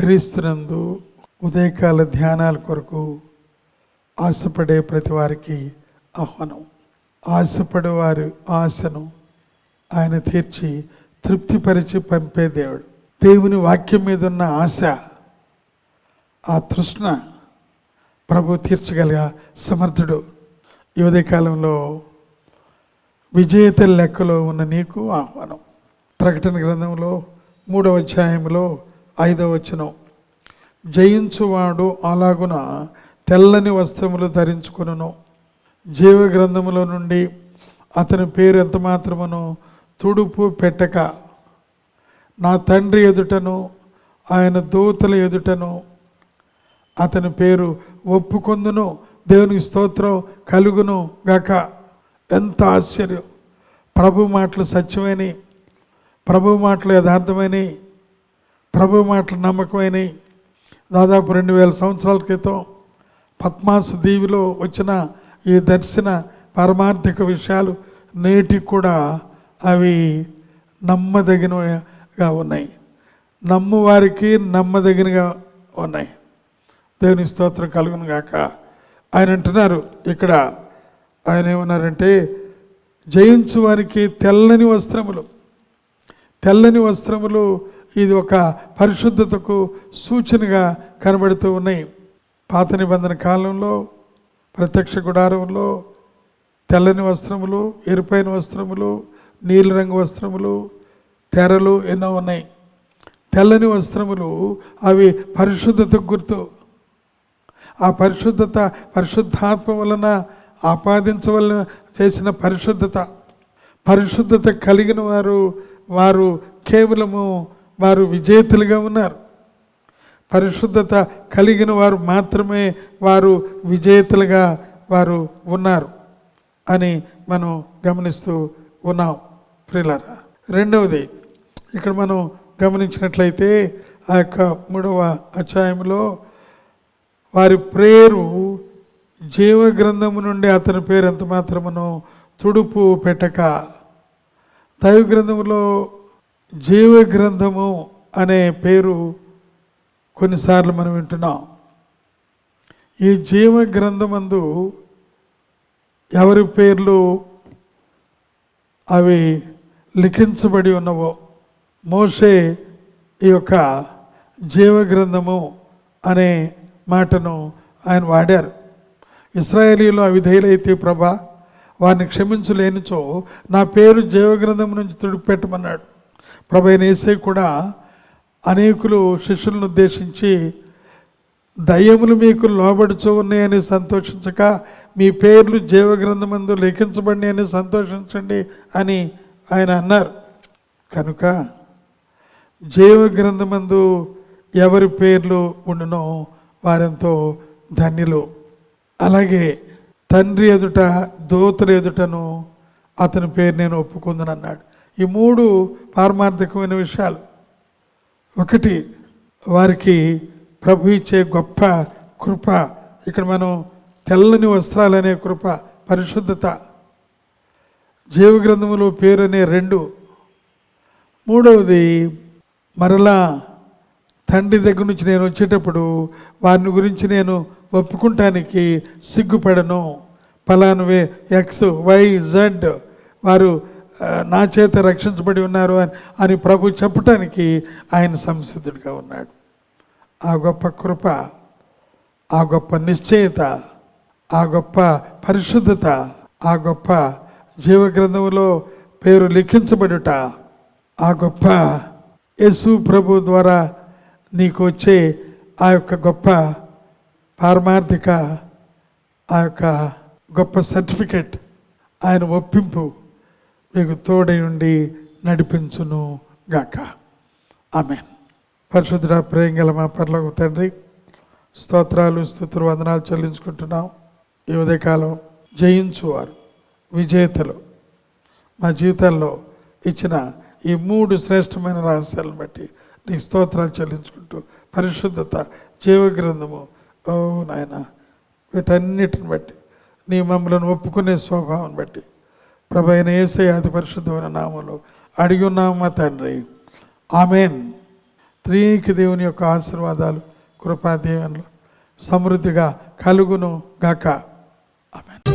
క్రీస్తునందు ఉదయకాల ధ్యానాల కొరకు ఆశపడే ప్రతి వారికి ఆహ్వానం. ఆశపడే వారి ఆశను ఆయన తీర్చి తృప్తిపరిచి పంపే దేవుడు. దేవుని వాక్యం మీద ఉన్న ఆశ ఆ తృష్ణ ప్రభు తీర్చగలిగా సమర్థుడు. ఈ కాలంలో విజేత లెక్కలో ఉన్న నీకు ఆహ్వానం. ప్రకటన గ్రంథంలో మూడవ అధ్యాయంలో ఐదవ వచనం జయించువాడు అలాగున తెల్లని వస్త్రములు ధరించుకును జీవ గ్రంథములో నుండి అతని పేరు ఎంత మాత్రమును తుడుపు పెట్టక. నా తండ్రి ఎదుటను ఆయన దూతల ఎదుటను అతని పేరు ఒప్పుకొందును. దేవునికి స్తోత్రం కలుగును గాక. ఎంత ఆశ్చర్యం. ప్రభు మాటలు సత్యమని. ప్రభు మాటలు యథార్థమని. ప్రభు మాటలు నమ్మకమైనవి. దాదాపు రెండు వేల సంవత్సరాల క్రితం పద్మాసు దీవిలో వచ్చిన ఈ దర్శన పారమార్థిక విషయాలు నేటికి కూడా అవి నమ్మదగినగా ఉన్నాయి. నమ్మువారికి నమ్మదగినగా ఉన్నాయి. దేవుని స్తోత్రం కలుగును గాక. ఆయన అంటున్నారు ఇక్కడ ఆయన ఏమన్నారంటే జయించు వారికి తెల్లని వస్త్రములు తెల్లని వస్త్రములు ఇది ఒక పరిశుద్ధతకు సూచనగా కనబడుతూ ఉన్నాయి. పాత నిబంధన కాలంలో ప్రత్యక్ష గుడారంలో తెల్లని వస్త్రములు ఎరుపైన వస్త్రములు నీలిరంగు వస్త్రములు తెరలు ఎన్నో ఉన్నాయి. తెల్లని వస్త్రములు అవి పరిశుద్ధతకు గుర్తు. ఆ పరిశుద్ధత పరిశుద్ధాత్మ వలన ఆపాదించవలన చేసిన పరిశుద్ధత. పరిశుద్ధత కలిగిన వారు వారు కేవలము వారు విజేతలుగా ఉన్నారు. పరిశుద్ధత కలిగిన వారు మాత్రమే వారు విజేతలుగా వారు ఉన్నారు అని మనం గమనిస్తూ ఉన్నాం. ప్రిలరా రెండవది ఇక్కడ మనం గమనించినట్లయితే ఆ యొక్క మూడవ అధ్యాయంలో వారి పేరు జీవ గ్రంథము నుండి అతని పేరు ఎంత మాత్రమును తుడుపు పెట్టక దైవ గ్రంథములో జీవ గ్రంథము అనే పేరు కొన్నిసార్లు మనం వింటున్నాం. ఈ జీవ గ్రంథమందు ఎవరి పేర్లు అవి లిఖించబడి ఉన్నవో మోషే ఈ యొక్క జీవ గ్రంథము అనే మాటను ఆయన వాడారు. ఇస్రాయేలీలో అవిధేయులైతే ప్రభా వారిని క్షమించలేనిచో నా పేరు జీవగ్రంథం నుంచి తుడిపెట్టమన్నాడు. ప్రభు అయిన కూడా అనేకులు శిష్యులను ఉద్దేశించి దయ్యములు మీకు లోబడుచు ఉన్నాయని సంతోషించక మీ పేర్లు జీవగ్రంథమందు లిఖించబడి అని సంతోషించండి అని ఆయన అన్నారు. కనుక జీవగ్రంథమందు ఎవరి పేర్లు ఉండునో వారెంతో ధన్యులు. అలాగే తండ్రి ఎదుట దోతలు ఎదుటను అతని పేరు నేను ఒప్పుకుందని అన్నాడు ఈ మూడు పారమార్థికమైన విషయాలు. ఒకటి వారికి ప్రభు ఇచ్చే గొప్ప కృప. ఇక్కడ మనం తెల్లని వస్త్రాలనే కృప పరిశుద్ధత. జీవగ్రంథములో పేరు అనే రెండు. మూడవది మరలా తండ్రి దగ్గర నుంచి నేను వచ్చేటప్పుడు వారిని గురించి నేను ఒప్పుకుంటానికి సిగ్గుపడను. ఫలానువే ఎక్స్ వై జెడ్. వారు నా చేత రక్షించబడి ఉన్నారు అని అని ప్రభు చెప్పటానికి ఆయన సంసిద్ధుడిగా ఉన్నాడు. ఆ గొప్ప కృప ఆ గొప్ప నిశ్చయత ఆ గొప్ప పరిశుద్ధత ఆ గొప్ప జీవగ్రంథంలో పేరు లిఖించబడుట ఆ గొప్ప యేసు ప్రభు ద్వారా నీకు వచ్చే ఆ యొక్క గొప్ప పారమార్థిక ఆ యొక్క గొప్ప సర్టిఫికెట్ ఆయన ఒప్పింపు మీకు తోడై ఉండి నడిపించును గాక. ఆమె పరిశుద్ధ ప్రేంగల మా పర్లకు తండ్రి స్తోత్రాలు స్థుతులు వందనాలు చెల్లించుకుంటున్నాం. ఈ ఉదయకాలం జయించువారు విజేతలు. మా జీవితంలో ఇచ్చిన ఈ మూడు శ్రేష్టమైన రహస్యాలను బట్టి నీకు స్తోత్రాలు చెల్లించుకుంటూ పరిశుద్ధత జీవగ్రంథము ఓ నాయన వీటన్నిటిని బట్టి నీ మమ్మలను ఒప్పుకునే స్వభావం బట్టి ప్రభు అయిన ఏసై అతి పరిశుద్ధమైన నామంలో అడిగి ఉన్నాము తండ్రి. ఆమెన్. త్రీకి దేవుని యొక్క ఆశీర్వాదాలు కృపా సమృద్ధిగా కలుగును గాక. ఆమెన్.